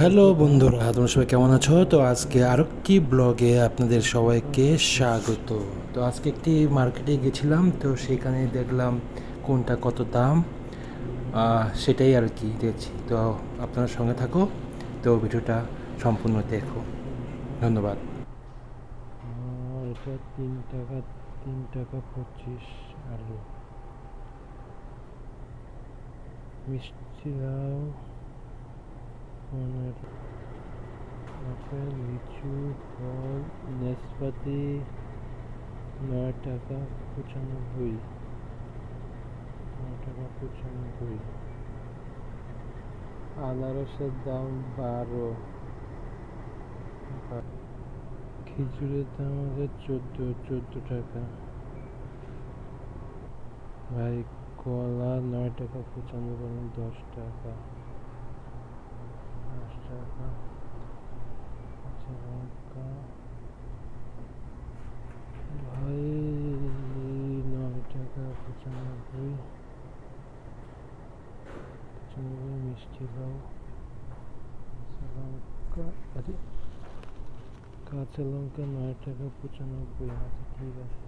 Hello বন্ধুরা, তোমরা সবাই কেমন আছো? তো আজকে আরও কি ব্লগে আপনাদের সবাইকে স্বাগত। তো আজকে একটি মার্কেটে গেছিলাম, তো সেখানে দেখলাম কোনটা কত দাম সেটাই আর কি দেখছি। তো আপনার সঙ্গে থাকো, তো ভিডিওটা সম্পূর্ণ দেখো। ধন্যবাদ। এটা তিন টাকা তিন টাকা পঁচিশ আলু। মিষ্টি পনেরো আপেল লিচু, ফল, নাশপাতি, নয় টাকা পঁচানব্বই। নয় টাকা পঁচানব্বই। আনারসের দাম বারো। খিচুড়ির দাম আছে চোদ্দ চোদ্দ টাকা। ভাই, কলা নয় টাকা পঁচানব্বই মানে দশ টাকা দশ টাকা কাঁচা লঙ্কা ভাই নয় টাকা পঁচানব্বই পঁচানব্বই মিষ্টি লাউ লঙ্কা আরে কাঁচা লঙ্কা নয় টাকা পঁচানব্বই আচ্ছা ঠিক আছে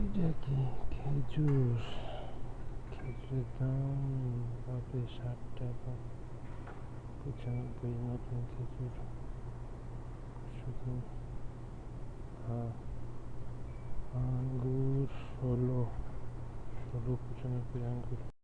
এটা কি খেজুর, খেজুরের দাম, বাপরে ষাট টাকা পঁচানব্বই, নতুন খেজুর। শুধু हाँ अंगूर सोलो सोलो कुछ नहीं अंगूर।